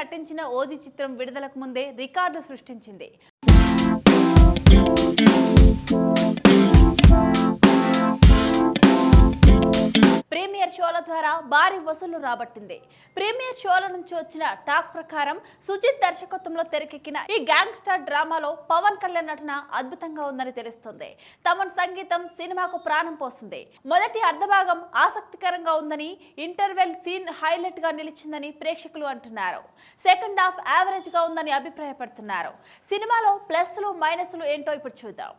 నటించిన ఓజీ చిత్రం విడుదలకు ముందే రికార్డు సృష్టించింది. ద్వారా భారీ వసూళ్ళు రాబట్టింది. ప్రీమియర్ షోల నుంచి వచ్చిన టాక్ ప్రకారం సుజిత్ దర్శకత్వంలో తెరకెక్కిన ఈ గ్యాంగ్స్టర్ డ్రామాలో పవన్ కళ్యాణ్ నటన అద్భుతంగా ఉందని తెలుస్తుంది. తమన్ సంగీతం సినిమాకు ప్రాణం పోసింది. మొదటి అర్ధభాగం ఆసక్తికరంగా ఉందని ఇంటర్వెల్ సీన్ హైలైట్గా నిలిచిందని ప్రేక్షకులు అంటున్నారు. సెకండ్ హాఫ్ యావరేజ్గా ఉందని అభిప్రాయపడుతున్నారు. సినిమాలో ప్లస్లు మైనస్లు ఏంటో ఇప్పుడు చూద్దాం.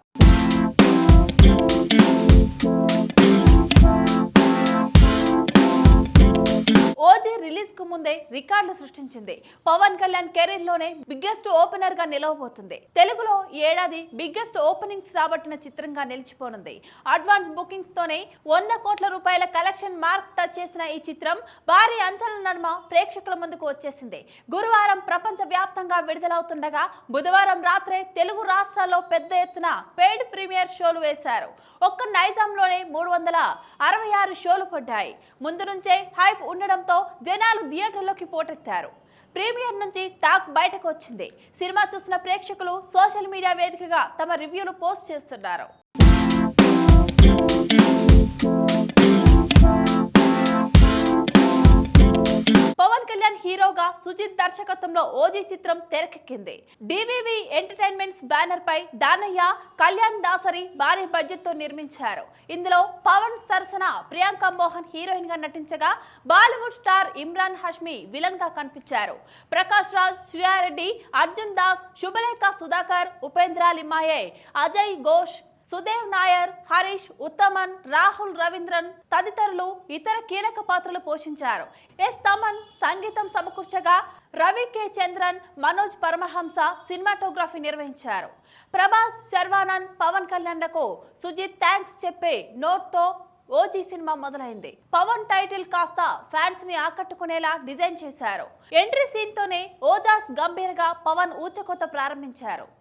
రిలీజ్కు ముందే రికార్డులు సృష్టించింది. పవన్ కళ్యాణ్ కెరీర్లోనే బిగ్గెస్ట్ ఓపెనర్గా నిలవబోతుంది. తెలుగులో ఏడాది బిగ్గెస్ట్ ఓపెనింగ్స్ రాబట్టిన చిత్రంగా నిలిచిపోనుంది. అడ్వాన్స్ బుకింగ్స్ తోనే వంద కోట్ల రూపాయల కలెక్షన్ మార్క్ టచ్ చేసిన ఈ చిత్రం భారీ అంచనాల నడుమ ప్రేక్షకుల ముందుకు వచ్చేసింది. గురువారం ప్రపంచ వ్యాప్తంగా విడుదలవుతుండగా బుధవారం రాత్రే తెలుగు రాష్ట్రాల్లో పెద్ద ఎత్తున పెయిడ్ ప్రీమియర్ షోలు వేశారు. ఒక్క నైజాంలోనే మూడు వందల అరవై ఆరు షోలు పడ్డాయి. ముందు నుంచే హైప్ ఉండడంతో జనాలు థియేటర్లోకి పోటెత్తారు. ప్రీమియర్ నుంచి టాక్ బయటకు వచ్చింది. సినిమా చూసిన ప్రేక్షకులు సోషల్ మీడియా వేదికగా తమ రివ్యూలు పోస్ట్ చేస్తున్నారు. సుజిత్ దర్శకత్వంలో ఓజీ చిత్రం తెరకెక్కింది. డివివి ఎంటర్టైన్మెంట్స్ బ్యానర్ పై దానయ్య కళ్యాణ్ దాసరి భారీ బడ్జెట్తో నిర్మించారు. ఇందులో పవన్ సరసన ప్రియాంక మోహన్ హీరోయిన్గా నటించగా బాలీవుడ్ స్టార్ ఇమ్రాన్ హష్మి విలన్గా కనిపించారు. ప్రకాష్ రాజ్ శ్రీయారెడ్డి అర్జున్ దాస్ శుభలేఖ సుధాకర్ ఉపేంద్ర లిమాయే అజయ్ ఘోష్ సుదేవ్ నాయర్ హరీష్ ఉత్తమన్ రాహుల్ రవీంద్రన్ తదితరులు ఇతర కీలక పాత్రలు పోషించారు. ఎస్ తమన్ సంగీతం సమకూర్చగా రవి కె. చంద్రన్ మనోజ్ పరమహంస సినిమాటోగ్రఫీ నిర్వహించారు. ప్రభాస్ శర్వానంద్ పవన్ కళ్యాణ్లకు సుజిత్ థ్యాంక్స్ చెప్పే నోట్తో ఓజీ సినిమా మొదలైంది. పవన్ టైటిల్ కాస్త ఫ్యాన్స్ని ఆకట్టుకునేలా డిజైన్ చేశారు. ఎంట్రీ సీన్ తోనే ఓజాస్ గంభీర్గా పవన్ ఊచకోత ప్రారంభించారు.